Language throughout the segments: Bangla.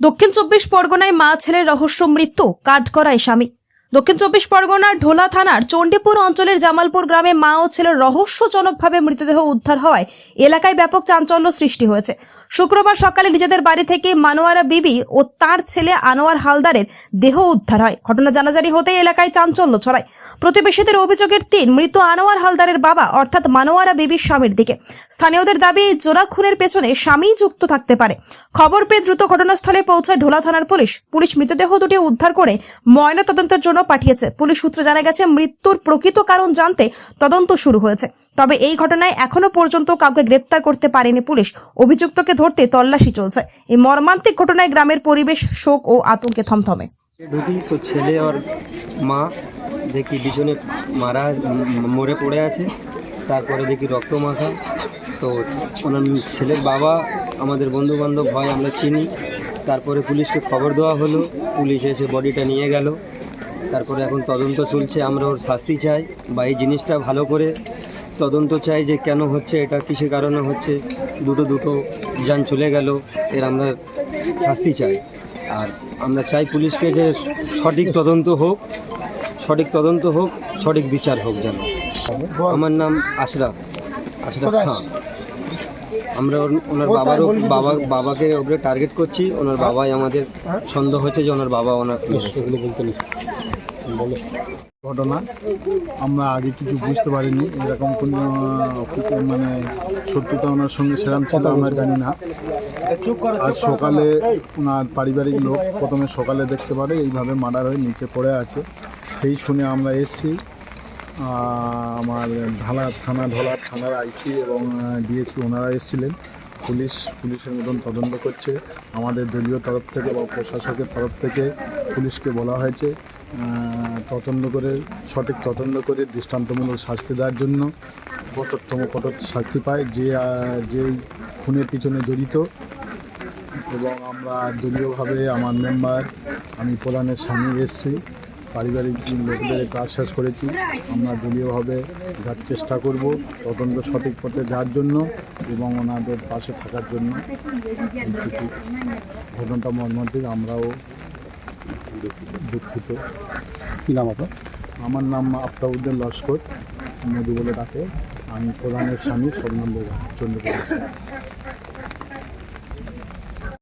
দক্ষিণ চব্বিশ পরগনায় মা ছেলের রহস্য মৃত্যু কাঠগড়ায় স্বামী। দক্ষিণ চব্বিশ পরগনার ঢোলা থানার চণ্ডীপুর অঞ্চলের জামালপুর গ্রামে মা ও ছেলের রহস্যজনকভাবে মৃতদেহ উদ্ধার হওয়ায় এলাকায় ব্যাপক চাঞ্চল্য সৃষ্টি হয়েছে। শুক্রবার সকালে নিজেদের বাড়ি থেকে মানোয়ারা বিবি ও তার ছেলে আনোয়ার হালদারের দেহ উদ্ধার হয়। ঘটনা জানাজারি হতে এলাকায় চাঞ্চল্য ছড়ায়। প্রতিবেশীদের অভিযোগের তিন, মৃত আনোয়ার হালদারের বাবা, অর্থাৎ মানোয়ারা বিবির স্বামীর দিকে। স্থানীয়দের দাবি এই জোড়া খুনের পেছনে স্বামী যুক্ত থাকতে পারে। খবর পেয়ে দ্রুত ঘটনাস্থলে পৌঁছায় ঢোলা থানার পুলিশ। পুলিশ মৃতদেহ দুটি উদ্ধার করে ময়না তদন্তের জন্য পাঠিয়েছে। পুলিশ সূত্রে জানা গেছে, মৃত্যুর প্রকৃত কারণ জানতে তদন্ত শুরু হয়েছে। তবে এই ঘটনায় এখনও পর্যন্ত কাউকে গ্রেপ্তার করতে পারেনি পুলিশ। অভিযুক্তকে ধরতে তল্লাশি চলছে। এই মর্মান্তিক ঘটনায় গ্রামের পরিবেশ শোক ও আতঙ্কে থমথমে। তো ছেলে আর মা, দেখি পিছনে মারা, মরে পড়ে আছে। তারপরে দেখি রক্ত মাখা। তো ওনার ছেলের বাবা, আমাদের বন্ধু বান্ধব হয়, আমরা চিনি। তারপরে পুলিশকে খবর দেওয়া হলো। পুলিশ এসে বডিটা নিয়ে গেল। তারপরে এখন তদন্ত চলছে আমরা ওর শাস্তি চাই বা এই জিনিসটা ভালো করে তদন্ত চাই যে কেন হচ্ছে এটা কিসের কারণে হচ্ছে দুটো দুটো যান চলে গেল এর আমরা শাস্তি চাই। আর আমরা চাই পুলিশকে যে সঠিক তদন্ত হোক সঠিক তদন্ত হোক সঠিক বিচার হোক যেন। আমার নাম আশরাফ আশরাফ খান। আমরা ওর- ওনার বাবারও বাবা বাবাকে ওপরে টার্গেট করছি। ওনার বাবাই আমাদের সন্দেহ হচ্ছে যে ওনার বাবা ওনার ঘটনা আমরা আগে কিছু বুঝতে পারিনি। এরকম কোনো মানে সত্যতা ওনার সঙ্গে সেরাম ছিল আমরা জানি না। আজ সকালে ওনার পারিবারিক লোক প্রথমে সকালে দেখতে পারে এইভাবে মার্ডার হয়ে নিচে পড়ে আছে। সেই শুনে আমরা এসেছি। আমার ঢালা থানা ঢলার থানার আইসি এবং ডিএসপি ওনারা এসেছিলেন। পুলিশ, পুলিশের মতন তদন্ত করছে। আমাদের দলীয় তরফ থেকে বা প্রশাসকের তরফ থেকে পুলিশকে বলা হয়েছে তদন্ত করে, সঠিক তদন্ত করে দৃষ্টান্তমূলক শাস্তি দেওয়ার জন্য কঠোরতম কঠোর শাস্তি পায়। যে যে খুনের পিছনে জড়িত এবং আমরা দলীয়ভাবে আমার মেম্বার, আমি প্রধানের স্বামী এসেছি। পারিবারিক লোকদের কাজ শেষ করেছি আমরা দলীয়ভাবে যার চেষ্টা করব তদন্ত সঠিক পথে যাওয়ার জন্য এবং ওনাদের পাশে থাকার জন্য। ঘটনাটা মর্মান্তিক আমরাও দুঃখিত। কি নাম আপনার? আমার নাম আফতাবুদ্দিন লস্কর মোদি বলে ডাকে। আমি প্রধানের স্বামী সলমান বেগম চন্দ্রপুর।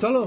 চলো।